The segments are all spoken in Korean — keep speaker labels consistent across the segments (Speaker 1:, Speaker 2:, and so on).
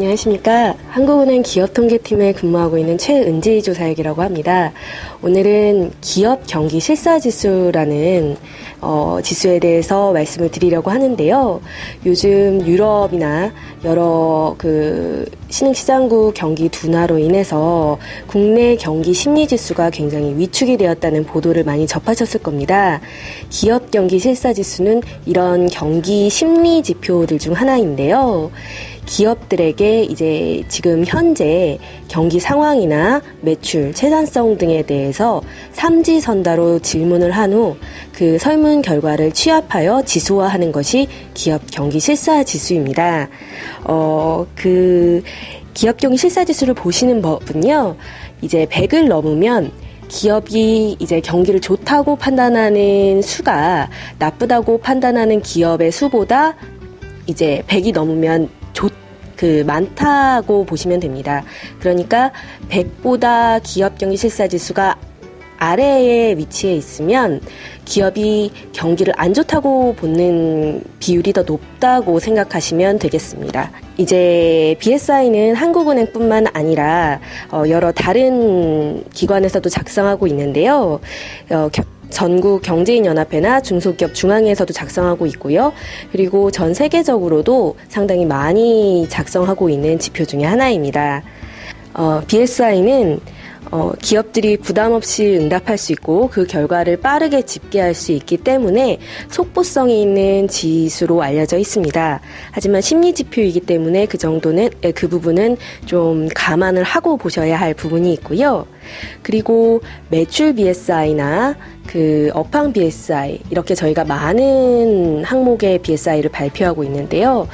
Speaker 1: 안녕하십니까. 한국은행 기업통계팀에 근무하고 있는 최은지 조사역이라고 합니다. 오늘은 기업 경기 실사 지수라는 어, 지수에 대해서 말씀을 드리려고 하는데요. 요즘 유럽이나 여러 그 신흥 시장국 경기 둔화로 인해서 국내 경기 심리 지수가 굉장히 위축이 되었다는 보도를 많이 접하셨을 겁니다. 기업 경기 실사 지수는 이런 경기 심리 지표들 중 하나인데요. 기업들에게 이제 지금 현재 경기 상황이나 매출, 채산성 등에 대해서 삼지선다로 질문을 한 후 그 설문 결과를 취합하여 지수화하는 것이 기업 경기 실사 지수입니다. 어, 그 기업 경기 실사 지수를 보시는 법은요. 이제 100을 넘으면 기업이 이제 경기를 좋다고 판단하는 수가 나쁘다고 판단하는 기업의 수보다 이제 100이 넘으면 좋, 그 많다고 보시면 됩니다. 그러니까 100보다 기업 경기 실사 지수가 아래에 위치해 있으면 기업이 경기를 안 좋다고 보는 비율이 더 높다고 생각하시면 되겠습니다. 이제 BSI는 한국은행뿐만 아니라 어, 여러 다른 기관에서도 작성하고 있는데요. 어, 전국 경제인연합회나 중소기업 중앙회에서도 작성하고 있고요. 그리고 전 세계적으로도 상당히 많이 작성하고 있는 지표 중의 하나입니다. 어, BSI는 어, 기업들이 부담 없이 응답할 수 있고 그 결과를 빠르게 집계할 수 있기 때문에 속보성이 있는 지수로 알려져 있습니다. 하지만 심리 지표이기 때문에 그 정도는 그 부분은 좀 감안을 하고 보셔야 할 부분이 있고요. 그리고 매출 BSI나 그 업황 BSI 이렇게 저희가 많은 항목의 BSI를 발표하고 있는데요.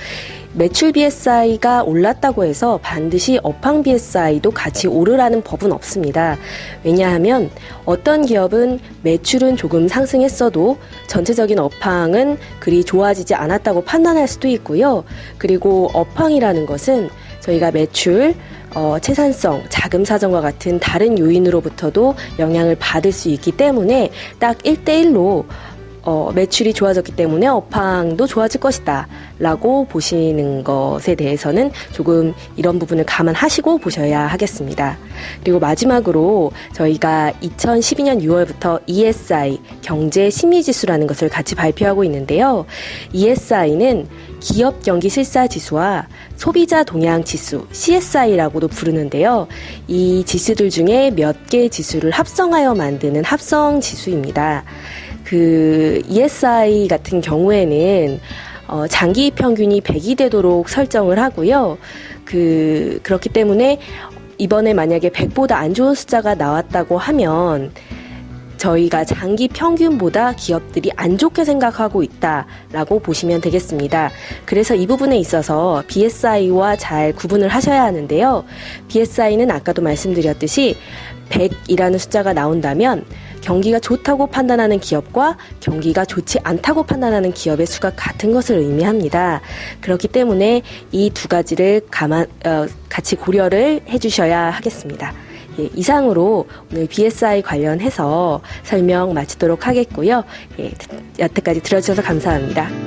Speaker 1: 매출 BSI가 올랐다고 해서 반드시 업황 BSI도 같이 오르라는 법은 없습니다. 왜냐하면 어떤 기업은 매출은 조금 상승했어도 전체적인 업황은 그리 좋아지지 않았다고 판단할 수도 있고요. 그리고 업황이라는 것은 저희가 매출, 어, 채산성, 자금 사정과 같은 다른 요인으로부터도 영향을 받을 수 있기 때문에 딱 1대1로 어, 매출이 좋아졌기 때문에 업황도 좋아질 것이다. 라고 보시는 것에 대해서는 조금 이런 부분을 감안하시고 보셔야 하겠습니다. 그리고 마지막으로 저희가 2012년 6월부터 ESI, 경제 심리지수라는 것을 같이 발표하고 있는데요. ESI는 기업 경기 실사 지수와 소비자 동향 지수, CSI라고도 부르는데요. 이 지수들 중에 몇개 지수를 합성하여 만드는 합성 지수입니다. 그 ESI 같은 경우에는 어, 장기 평균이 100이 되도록 설정을 하고요. 그 그렇기 때문에 이번에 만약에 100보다 안 좋은 숫자가 나왔다고 하면 저희가 장기 평균보다 기업들이 안 좋게 생각하고 있다라고 보시면 되겠습니다. 그래서 이 부분에 있어서 BSI와 잘 구분을 하셔야 하는데요. BSI는 아까도 말씀드렸듯이 100이라는 숫자가 나온다면 경기가 좋다고 판단하는 기업과 경기가 좋지 않다고 판단하는 기업의 수가 같은 것을 의미합니다. 그렇기 때문에 이 두 가지를 감안, 어, 같이 고려를 해주셔야 하겠습니다. 예, 이상으로 오늘 BSI 관련해서 설명 마치도록 하겠고요. 예, 여태까지 들어주셔서 감사합니다.